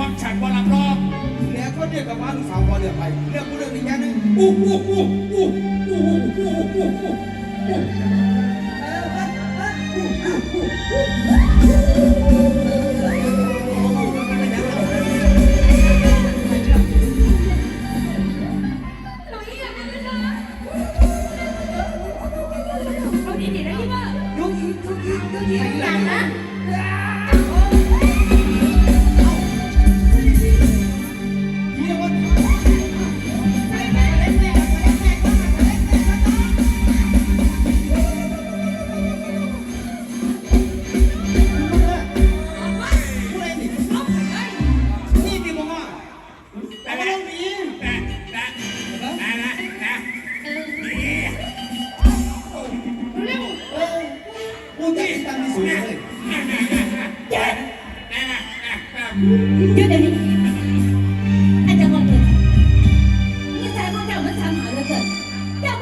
วางฉันว่ารับรองแล้วก็เรียกกับว่าลูกสาวพอเรือไปเรื่องผู้เรื่องนี้แค่นึงอู้อู้อู้อู้อู้อู้อู้อู้หนู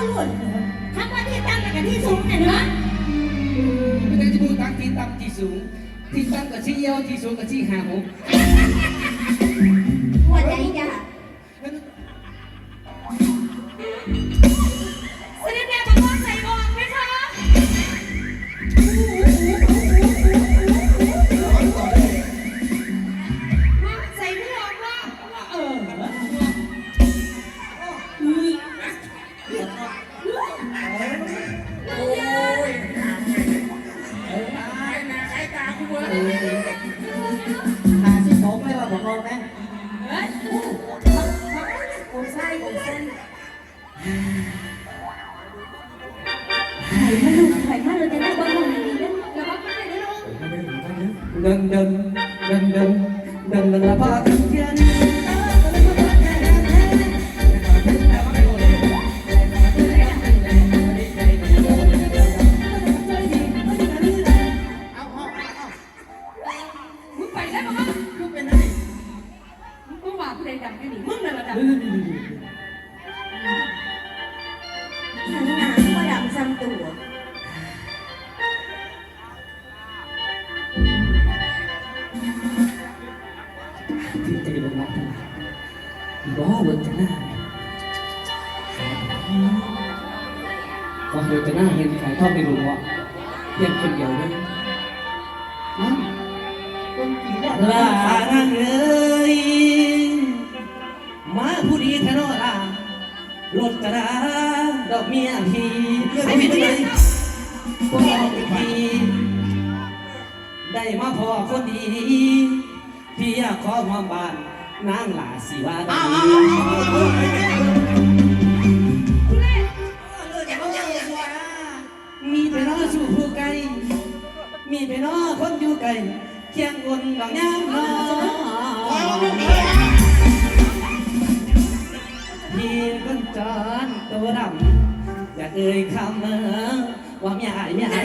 เจ้าก็หลุดทำมาที่ตั้งแต่กันที่สูงเนี่ยเนาะไม่ได้จะดูทั้งที่ต่ำที่สูง ที่ต่ำกับที่เยาวที่สูงกับที่หาหกหัวใจจ้ะ ดินเดินเดินเดินเดินเดินละพาถึงเทียนเอาเอาเอามึงไปได้ปะวะคือเป็นอะไรมึงว่าผู้ใดดังแค่นี้มึงน่ะระดับ พอเห็นจะหน้าเห็นขายทอดในหลวงวะเพียงคนเดียวเลยนั่นคนกินแล้วลานางเอ้ยมาผู้ดีแท้นอลารถกระดาดอกเมียพี่ไอ้พี่เลยก็บอกพี่ได้มาพอคนดีพี่อยากขอความบ้านนางหลาสิว่าดี ผู้ไกลมีไปน้อคนอยู่ไกลเคียงวนบางยางน้อพี่คนจอนตัวดำอยากเอ่ยคำเมื่อว่าไม่อายไม่อาย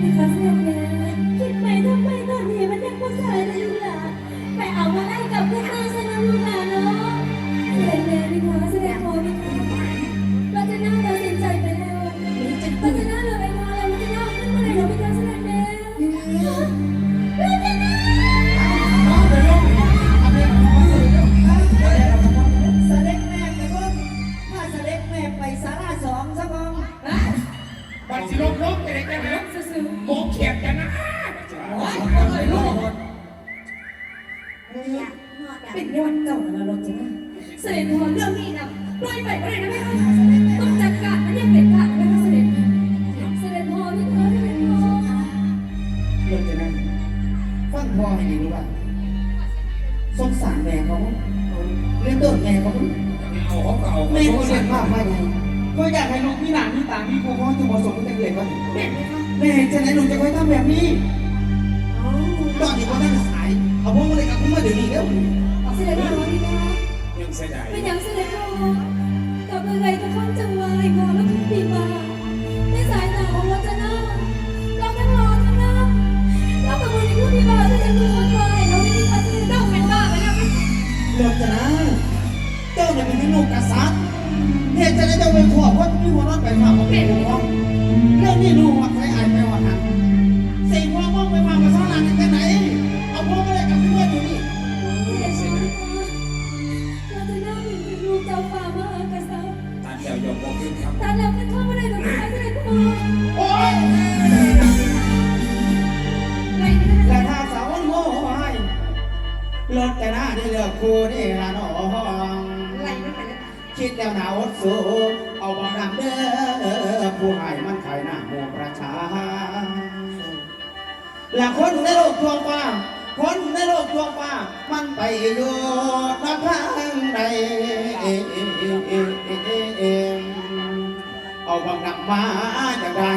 น่าให้เขาเสียแม่คิด ให้ดีรู้ว่าสงสารแม่เขาเลี้ยงต้นแม่เขาเอาเขาเก่าแม่เขาเสียมากว่าไงก็อยากให้ลูกมีหลานมีตามีพ่อพ่อจะเหมาะสมกันเลยก่อนแม่จะไหนลูกจะคอยทำแบบนี้ตอนนี้ก็นั่งสายเอาพวกมาเลยกับผมมาเดี๋ยวนี้แล้วเสด็จพ่อพี่คะยังเสียดายเป็นย่างเสด็จพ่อกับอะไรทุกคนจัง ได้เลือกคู่นี่ละน้องไล่ไม่ไปแล้วคิดแล้วหนาวสูเอาบางดำเด้อผู้ให้มันไขายหน้าหมู่ประชาและคนในโลกทั่วฟ้าคนในโลกทั่วฟ้ามันไปอยู่นับทางใดเอาบางดำมาจะได้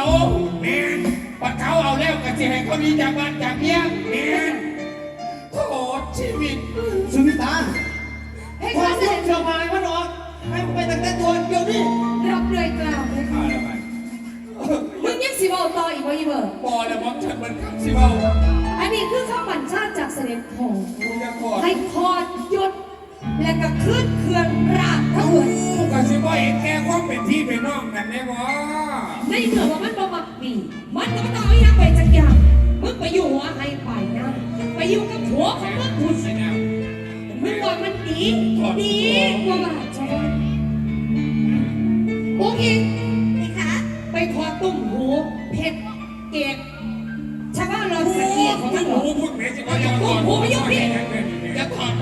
าแม่นปัดเขาเอาแล้วกับสิให้เขาดีจากบ้านจากเมียแม่นโทษชีวิตสุมิตาให้ควาข้ามเสสุด็ขจเชื่อมามันออกให้มึงไปตั้งแต่ตัวเดียวนี่รับเลยกล่าวเลยเอาละไปมึงยังสิบเอาต่ออีกวะอีเบอร์บอแล้วมองฉันมันคำสิเบาอันนี้คือข้าบัญชาจากเสด็จพ่อกูจะกอดให้พอดยศ และก็ขึ้นเคลื่อนราบทั้งหมดกูกับสิบ่เห็นแก่ความเป็นพี่เป็นน้องกันแน่บ่ในเมื่อว่ามันบ่มักปีมันก็ต้องเอาอย่างไปจักอย่างมึงไปอยู่หัวให้ไปนะไปอยู่กับผัวของมึงคุณมึงบอกมันดีดีกว่าบาดจอนโอเคนี่คะไปถอตุ้มหูเพชรเกศชาวบ้านเรากูสกีของมันหรกูอพูดไหนสิว่าอย่าถอดอย่าถอด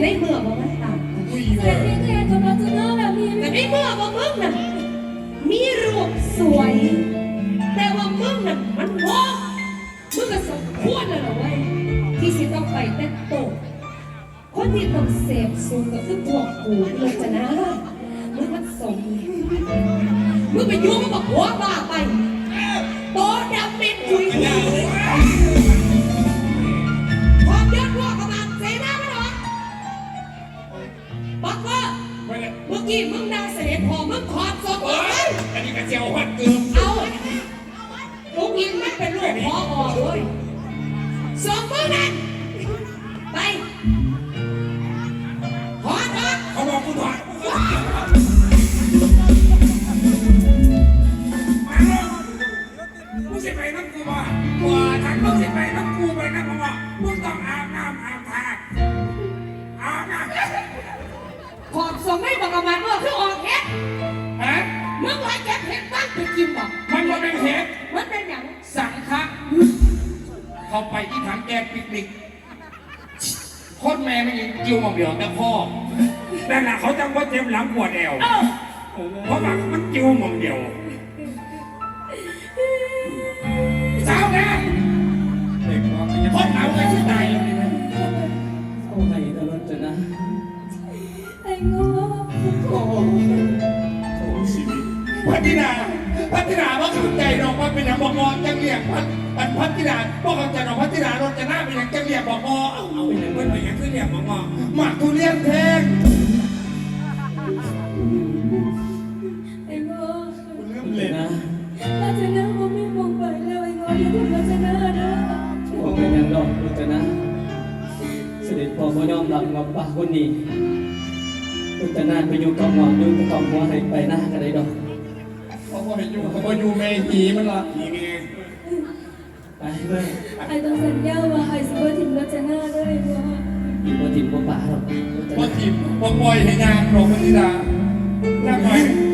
ในเมื่อว่ามันต่างกันอุ้ยเสด็จพี่แกกำลังจะเล่าแบบนี้แต่ในเมื่อว่มึงน่ะมีรูปสวย แต่ว่ามึงน่ะมันโง่มึงก็สมควรเลยเหรอเว้ยที่สิต้องไปเต้นโตะคนที่ต้องเสพสูงก็คือพวกกูเลยจะนะมึงมันสมมึงไปยุ่งกับหัวบ้าไป กี้มึงนางเสด็จพอมึงถอดศพอเฮ้อกยอันนี้ก็เจียวหัดเกือบเอาลูกยิงมันเป็นลูกพอออกเลยสองมือนั่น คตรแม่ไม่ยิงกิ้วมาเดียวแต่พ่อแต่ละเขาจังว่าเจ็บหลังปวดแอวเออเพราะว่ามันกิ้วมองเดียวสาวนะคนเอาไปที่ไหนเอาไงตลอดจะนะไอ้โง่พัฒนา พัฒนาว่าเข้าใจดอกว่าเป็นอย่างบอกงอจังเรียกพัฒพัฒพัฒนาพวกเขาจะดอกพัฒนารถจะหน้าเป็นอย่างจังเรียกบอกงอเอาเอาเป็นอย่างเป็นอย่างขึ้นเรียกบอกงอหมักทุเรียนแพงไอ้โง่เลยนะราจะนั่งว่าไม่มองไปแล้วไอ้ง่อย่าพูดเราจะนั่งนะผมเป็นอย่างดอกรจะนะเสด็จพ่อพ่อยอมรับกับปากคนนี้รจะนานไปอยู่กับหมอนอยู่กับหัวให้ไปหน้ากันได้ดอก เขาบอกอยู่เขาบอกอยู่เมหีมันละหีนี่ไปเว้ยไอ้ต้องสัญญาว่าไอ้สิบ่ถิ่มเราจะนั่งเลยโง่อีกบ่ติดบ่ป่าหรอกรจพอนะทีมพอปล่อยให้งานรองพัฒนาหน้าปล่อย